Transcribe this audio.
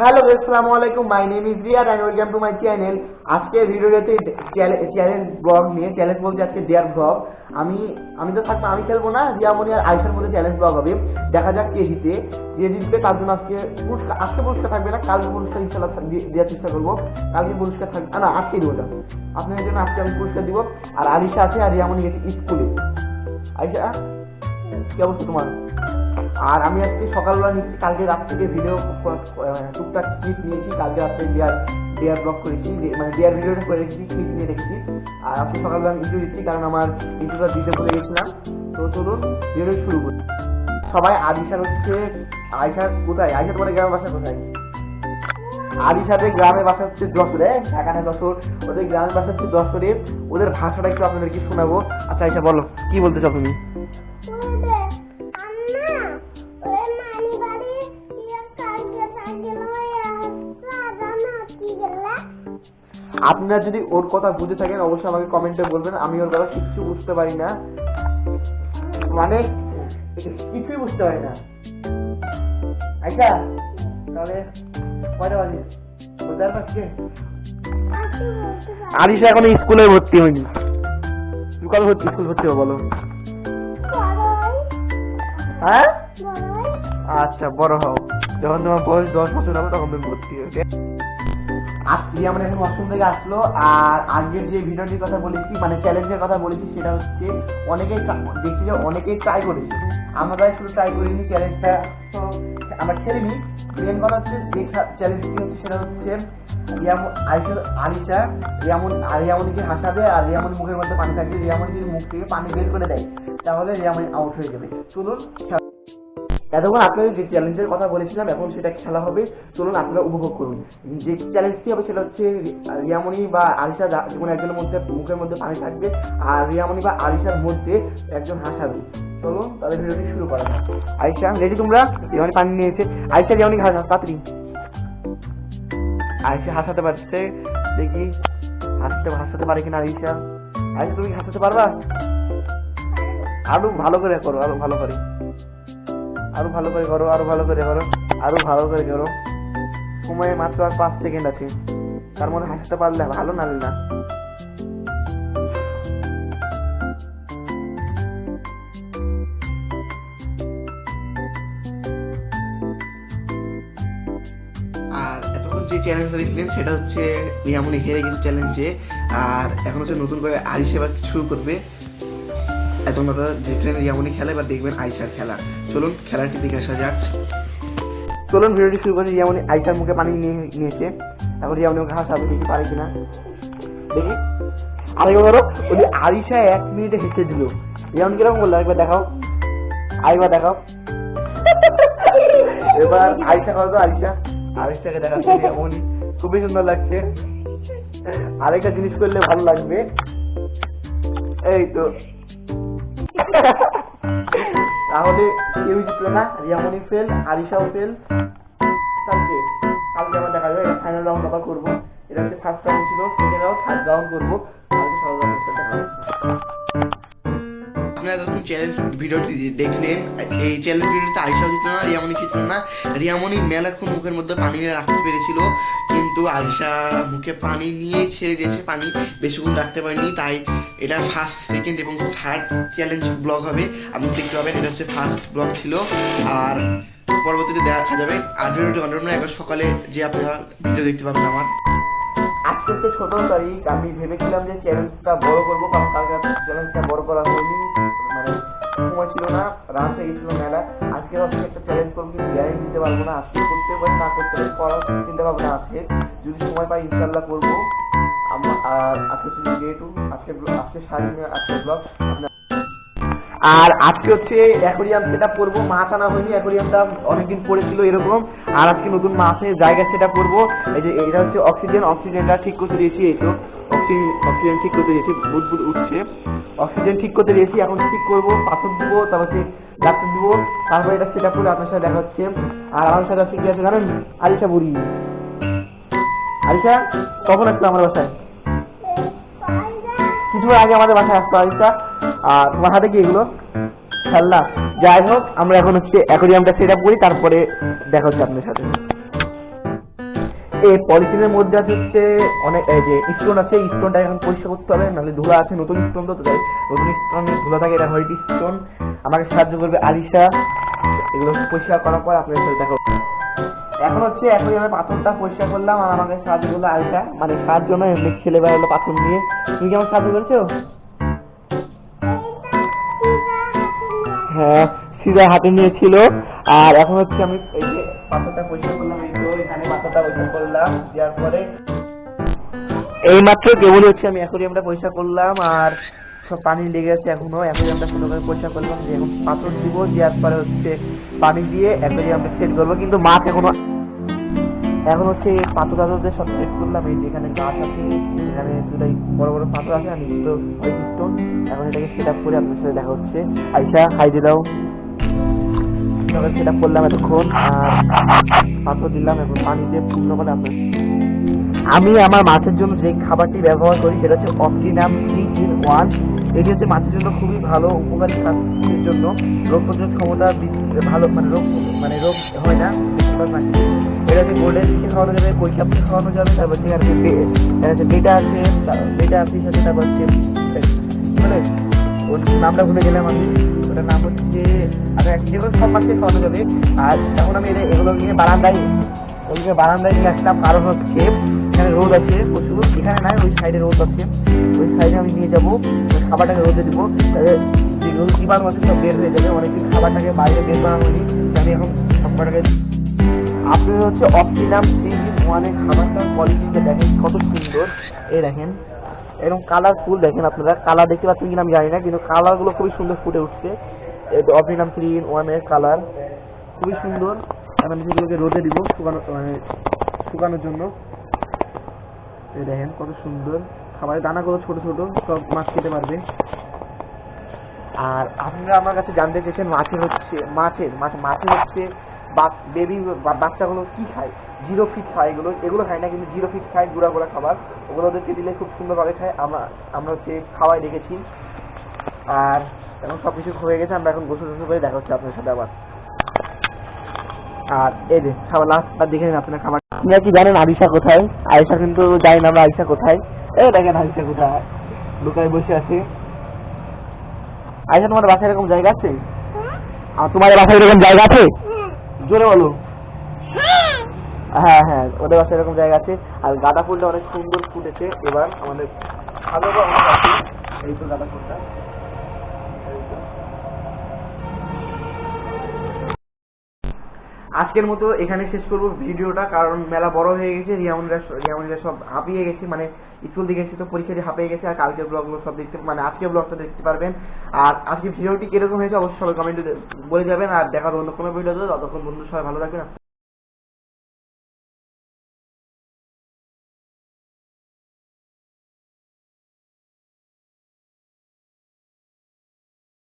Hello আসসালামু আলাইকুম my name is Riyad and welcome to my channel আজকে ভিডিওতে চ্যালেঞ্জ ব্লগ নিয়ে চ্যালেঞ্জ বলতে আজকে দেয়ার ব্লগ আমি আমি তো থাকব, আমি খেলব না। রিয়ামনি আর আয়সার মধ্যে চ্যালেঞ্জ ব্লগ হবে। দেখা যাক কে জিতে। যে জিতবে তার জন্য আজকে পুরস্কার আজকে পুরস্কার থাকবে না, কালকে পুরস্কার ইনশাল্লাহ দেওয়ার চেষ্টা করব। কালকে পুরস্কার থাকবে না আজকে দিব ওটা আপনাদের জন্য আজকে আমি পুরস্কার দিব। আর আলিশা আছে আর রিয়ামনি গেছে স্কুলে। আয়সা কি অবস্থা তোমার? আর আমি আজকে সকালবেলা নিচ্ছি, কালকে রাত থেকে ভিডিও টুকটাক ক্লিপ নিয়েছি, কালকে রাত্রে দেয়ার দেয়ার ব্লগ করেছি মানে দেয়ার ভিডিওটা করে রেখেছি ক্লিপ নিয়ে রেখেছি। আর আজকে সকালবেলা ইন্টারভিউ দিচ্ছি, কারণ আমার ইন্টারভিউটা দিতে ভুলে গেছিলাম। তো চলুন ভিডিও শুরু করি। সবাই আদিশার হচ্ছে আয়সা কোথায়? আয়সা তোমার গ্রামের বাসা কোথায়? আদিশাদের গ্রামের বাসা হচ্ছে যশোরে ঢাকা যশোর। ওদের গ্রামের বাসা হচ্ছে যশোরে ওদের ভাষাটা একটু আপনাদেরকে শোনাবো। আচ্ছা আয়সা বলো, কি বলতে চাও তুমি? আপনারা যদি ওর কথা বুঝে থাকেন অবশ্যই আমাকে কমেন্টে বলবেন। আমি ওর কথা কিচ্ছু বুঝতে পারি না। মানে কিছুই বুঝতে পারি না। আচ্ছা তাহলে কয়টা বাজে? বুঝতে পারছি আলিশা এখন স্কুলে ভর্তি হয়নি। তুমি কবে ভর্তি স্কুল ভর্তি হবে বলো। হ্যাঁ? আচ্ছা বড় হও। যখন তোমার বয়স দশ বছর হবে, তখন তুমি ভর্তি হবে আজকে আমরা এখন অষ্টম থেকে আসলো, আর আজকের যে ভিডিওটির কথা বলেছি মানে চ্যালেঞ্জের কথা বলেছি, সেটা হচ্ছে অনেকেই দেখছি যে অনেকেই ট্রাই করেছে। আমরা শুধু ট্রাই করিনি চ্যালেঞ্জটা তো আমরা খেলিনি মেন কথা হচ্ছে, যে চ্যালেঞ্জটি হচ্ছে সেটা হচ্ছে আলিশা রিয়ামন রিয়ামনিকে হাসাবে, আর রিয়ামনি মুখের মধ্যে পানি থাকবে। রিয়ামনি যদি মুখ থেকে পানি বের করে দেয়, তাহলে রিয়ামনি আউট হয়ে যাবে। চলুন এতক্ষণ আপনাদের যে চ্যালেঞ্জের কথা বলেছিলাম, এখন সেটা খেলা হবে? চলুন আপনারা উপভোগ করুন। যে চ্যালেঞ্জটি হবে সেটা হচ্ছে রিয়ামণি বা আলিশা যা- কোনো একজনের মধ্যে মুখের মধ্যে পানি থাকবে, আর রিয়ামণি বা আলিশার মধ্যে একজন হাসাবে। চলুন, তাদের ভিডিওটি শুরু করা যাক। আলিশা রেডি তোমরা? রিয়ামণি পানি নিয়েছে। আলিশা রিয়ামণি হাসা তাড়াতাড়ি। আলিশা হাসাতে পারছে। দেখি, হাসতে হাসাতে পারে কিনা আলিশা আলিশা তুমি হাসাতে পারবা? আরও ভালো করে করো আরও ভালো করে। আরও ভালো করে করো, আরও ভালো করে করো, আরও ভালো করে করো। সময় মাত্র আর পাঁচ সেকেন্ড আছে। তার মধ্যে হাসতে পারলে ভালো নালে না আর যে চ্যালেঞ্জটা দেখছিলেন সেটা হচ্ছে রিয়ামনি হেরে গেছে চ্যালেঞ্জে আর এখন হচ্ছে নতুন করে আরিশ এবার শুরু করবে। এখন আপনারা দেখলেন রিয়ামনি খেলা এবার দেখবেন আইসার খেলা। চলুন, খেলাটি দেখে আসা যাক। চলুন, ভিডিওটি শুরু করি যেমন আইটার মুখে পানি নিয়ে নিয়েছে। এখন যেমন ওকে হাসাবে দেখি পারে কিনা। দেখি। আরেকবার ধরো ওই যে আরিশা এক মিনিটে হেসে দিল। যেমন কীরকম বলল? একবার দেখাও। আরেকবার দেখাও। এবার আরিশা করো তো আরিশা আরিশাকে দেখাচ্ছে যেমন খুবই সুন্দর লাগছে। আরেকটা জিনিস করলে ভালো লাগবে। এই তো। তাহলে কেউ জিতলো না রিয়ামনি ফেল আরিশাও ফেল কালকে কালকে আবার দেখা যাবে ফাইনাল রাউন্ড আবার করব। এটা হচ্ছে ফার্স্ট রাউন্ড ছিল সেকেন্ড রাউন্ড থার্ড রাউন্ড করব। আপনারা যখন চ্যালেঞ্জ ভিডিওটি দেখলেন, এই চ্যালেঞ্জ ভিডিওতে আইসাও জিতল না রিয়ামনি জিতল না রিয়ামনি মেলাক্ষণ মুখের মধ্যে পানি নিয়ে রাখতে পেরেছিল। কিন্তু আরিশা মুখে পানি নিয়ে ছেড়ে দিয়েছে, পানি বেশিক্ষণ রাখতে পারেনি। তাই এটা ফার্স্ট সেকেন্ড এবং থার্ড চ্যালেঞ্জ ব্লগ হবে। আপনি দেখতে পাবেন, এটা হচ্ছে ফার্স্ট ব্লগ ছিল। আর পরবর্তীতে দেখা যাবে। আর ভিডিওটি অন্য একবার সকালে যে আপনারা ভিডিও দেখতে পাবেন আমার। আজকে তো ছোট তারিখ। আমি ভেবেছিলাম যে চ্যালেঞ্জটা বড় করব, কারণ কালকে চ্যালেঞ্জটা বড় করা হয়নি। মানে সময় ছিল না, রাত হয়ে গেছিল মেলা। আজকে ভাবছি একটা চ্যালেঞ্জ করব, কিন্তু গ্যারেন্টি দিতে পারব না, আজকে করতে পারি, না করতে পারি, করার চিন্তা ভাবনা আছে। যদি সময় পাই ইনশাল্লাহ করব। আমার আর আজকে শুধু যেহেতু আজকে আজকে সারাদিন আজকে ব্লগ আর আজকে হচ্ছে অ্যাকোরিয়াম সেট আপ করব। মাছ আনা হয়নি অ্যাকোরিয়ামটা অনেকদিন পড়েছিল এরকম। আর আজকে নতুন মাছের জায়গা সেটা করব। এই যে এটা হচ্ছে অক্সিজেন অক্সিজেনটা ঠিক করতে দিয়েছি এই তো। অক্সিজেন অক্সিজেন ঠিক করতে দিয়েছি বুধ উঠছে। অক্সিজেন ঠিক করতে দিয়েছি এখন ঠিক করব পাথর দিব তারপর ডাক্তার দিব তারপরে এটা সেটা করে আপনার সাথে দেখা হচ্ছে। আর আমার সাথে আজকে কি আছে জানেন? আলিশা বুড়ি। আলিশা কখন আসলো আমার বাসায়? কিছু আগে আমাদের বাসায় আসতো আলিশা আর তোমার হাতে কি এগুলো? খেলনা। যাই হোক, আমরা এখন হচ্ছে অ্যাকোরিয়ামটা সেট আপ করি, তারপরে দেখা হচ্ছে আপনার সাথে। এই পলিথিনের মধ্যে আছে হচ্ছে অনেক যে স্টোন আছে স্টোনটা এখন পরিষ্কার করতে হবে, নাহলে ধুলা আছে, নতুন স্টোন তো তাই নতুন স্টোন ধুলা থাকে, এটা হোয়াইট স্টোন আমাকে সাহায্য করবে আলিশা। এগুলো পরিষ্কার করার পর আপনাদের সাথে দেখা এখন হচ্ছে এখন আমি পাথরটা পরিষ্কার করলাম, আর আমাকে সাহায্য করল আলিশা। মানে সাহায্য নয়, এমনি ছেলে বেড়া হলো পাথর নিয়ে। তুমি কি আমার সাহায্য করেছ? সিধা হাতে নিয়েছিল। আর এখন হচ্ছে আমি এই যে পাথরটা পরিষ্কার করলাম, এই তো এখানে পাথরটা পরিষ্কার করলাম, দেওয়ার পরে এই মাত্র কেবল হচ্ছে আমি অ্যাকোরিয়ামটা পরিষ্কার করলাম, আর সব পানি লেগে আছে এখনও। অ্যাকোরিয়ামটা সুন্দর করে পরিষ্কার করলাম, যে এখন পাথর দিব, দেওয়ার পরে হচ্ছে পানি দিয়ে অ্যাকোরিয়ামটা সেট করব। কিন্তু মাছ এখনও এখন হচ্ছে পাথর টাথর সব সেট করলাম। এই যেখানে গাছ আছে, এখানে দুটাই বড় বড় পাথর আছে, আর স্টোন এখন এটাকে সেট আপ করে আপনার সাথে দেখা হচ্ছে। আইসা হাই দিয়ে দাও সেট করলাম এতক্ষণ পাথর দিলাম এখন পানি দিয়ে পূর্ণ করে আপনার আমি আমার মাছের জন্য যে খাবারটি ব্যবহার করি সেটা হচ্ছে অপটিনাম থ্রি ইন ওয়ান। এটি হচ্ছে মাছের জন্য খুবই ভালো উপকারী স্বাস্থ্যের জন্য। রোগ প্রতিরোধ ক্ষমতা ভালো মানে রোগ মানে রোগ হয় না, বেশিরভাগ এটা হচ্ছে গোল্ডেন ফিশে খাওয়ানো যাবে ফিশে খাওয়ানো যাবে, তারপর থেকে আর কি বেটা আছে বেটা ফিশ আছে, তারপর হচ্ছে মানে ওর নামটা ভুলে গেলাম আমি। ওটার নাম হচ্ছে আর এক যেগুলো সব খাওয়ানো যাবে আর এখন আমি এগুলো নিয়ে বারান্দায় ওইদিকে বারান্দায় নিয়ে আসলাম, কারণ হচ্ছে এখানে রোদ আছে প্রচুর। এখানে নাই ওই সাইডে রোদ আছে। ওই সাইডে আমি নিয়ে যাব খাবারটাকে রোদে দিব। তাহলে যেগুলো জীবাণু আছে সব বের হয়ে যাবে। অনেকদিন খাবারটাকে বাইরে বের করা হয়নি আমি এখন খাবারটাকে আপনি হচ্ছে অপটিনাম থ্রি ওয়ানের খাবারটার কোয়ালিটিটা দেখেন, কত সুন্দর। এই দেখেন এরকম কালারফুল দেখেন আপনারা। কালার দেখতে পাচ্ছেন কিনা আমি জানি না, কিন্তু কালারগুলো খুবই সুন্দর ফুটে উঠছে। অপটিনাম থ্রি ইন ওয়ানের কালার খুবই সুন্দর। এখন সেগুলোকে রোদে দিব, শুকানো মানে শুকানোর জন্য। দেখেন কত সুন্দর। খাবারের দানাগুলো ছোট ছোট, সব মাছ খেতে পারবে। আর আপনারা আমার কাছে জানতে চেয়েছেন মাছের হচ্ছে, মাছের, মাছ, মাছের হচ্ছে বেবি বাচ্চাগুলো কি খায়? জিরো ফিট খায় এগুলো। এগুলো খায় না কিন্তু জিরো ফিট খায় গুঁড়া গুঁড়া খাবার। ওগুলো ওদেরকে দিলে খুব সুন্দরভাবে খায়। আমরা আমরা হচ্ছে খাওয়াই রেখেছি। আর এখন সব কিছু হয়ে গেছে। আমরা এখন গোসল টোসল করে দেখা হচ্ছে আপনার সাথে আবার। আর এই যে খাবার লাস্টবার দেখে নিন আপনার খাবার। আপনারা কি জানেন আরিশা কোথায়? আরিশা কিন্তু জানি না আমরা আরিশা কোথায়। এই দেখেন আরিশা কোথায়। লুকায় বসে আছে। আরিশা তোমার বাসায় এরকম জায়গা আছে? আর তোমার বাসায় এরকম জায়গা আছে? জোরে বলো। হ্যাঁ। হ্যাঁ ওদের পাশে এরকম জায়গা আছে। আর গাঁদা ফুলটা অনেক সুন্দর ফুটেছে। এবার আমাদের ভালো অনেক আছে। এই তো গাঁদা ফুলটা। আজকের মতো এখানে শেষ করব ভিডিওটা, কারণ মেলা বড় হয়ে গেছে, রিয়ামনিরা রিয়ামনিরা সব হাঁপিয়ে গেছে মানে স্কুল দিকে এসে তো পরীক্ষাটি হাঁপিয়ে গেছে, আর কালকের ব্লগগুলো সব দেখতে মানে আজকের ব্লগটা দেখতে পারবেন। আর আজকে ভিডিওটি কীরকম হয়েছে, অবশ্যই সবাই কমেন্টে বলে যাবেন, আর দেখার অন্য কোনো ভিডিও ততক্ষণ বন্ধু সবাই ভালো থাকবেন